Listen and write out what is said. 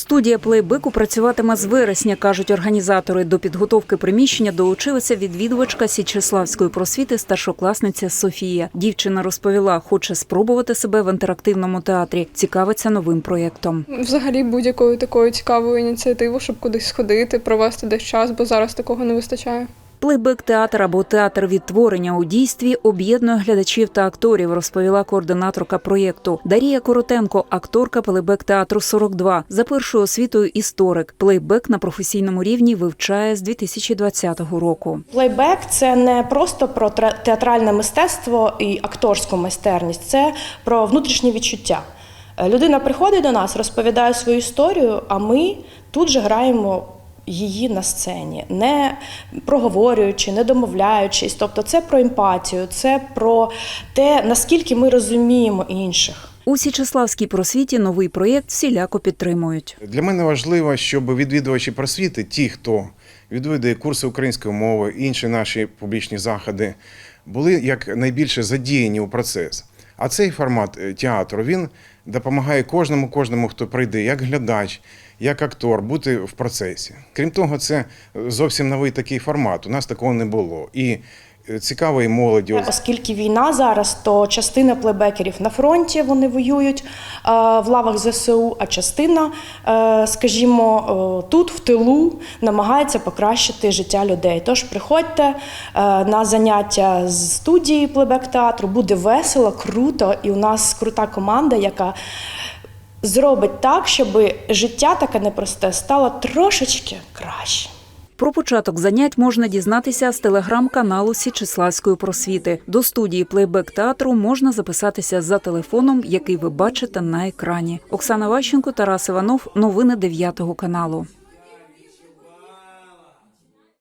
Студія плейбеку працюватиме з вересня, кажуть організатори. До підготовки приміщення долучилася відвідувачка Січеславської просвіти, старшокласниця Софія. Дівчина розповіла, хоче спробувати себе в інтерактивному театрі, цікавиться новим проєктом. Взагалі будь-якою такою цікавою ініціативою, щоб кудись сходити, провести десь час, бо зараз такого не вистачає. Плейбек театр або театр відтворення у дійстві об'єднує глядачів та акторів, розповіла координаторка проєкту Дарія Коротенко, акторка плейбек театру 42. За першою освітою історик. Плейбек на професійному рівні вивчає з 2020 року. Плейбек це не просто про театральне мистецтво і акторську майстерність, це про внутрішнє відчуття. Е, Людина приходить до нас, розповідає свою історію, а ми тут же граємо її на сцені, не проговорюючи, не домовляючись. Тобто, це про емпатію, це про те, наскільки ми розуміємо інших. У Січеславській просвіті новий проєкт всіляко підтримують. Для мене важливо, щоб відвідувачі просвіти, ті, хто відвідує курси української мови, інші наші публічні заходи, були як найбільше задіяні у процес. А цей формат е, театру він допомагає кожному, кожному, хто прийде, як глядач, як актор, бути в процесі. Крім того, це зовсім новий такий формат. У нас такого не було. І цікавої молоді. Оскільки війна зараз, то частина плейбекерів на фронті вони воюють е, в лавах ЗСУ, а частина, е, скажімо, е, тут в тилу намагається покращити життя людей. Тож приходьте на заняття з студії плейбек театру, буде весело, круто, і у нас крута команда, яка зробить так, щоб життя таке непросте стало трошечки краще. Про початок занять можна дізнатися з телеграм-каналу Січеславської просвіти. До студії плейбек театру можна записатися за телефоном, який ви бачите на екрані. Оксана Ващенко, Тарас Іванов. Новини 9 каналу.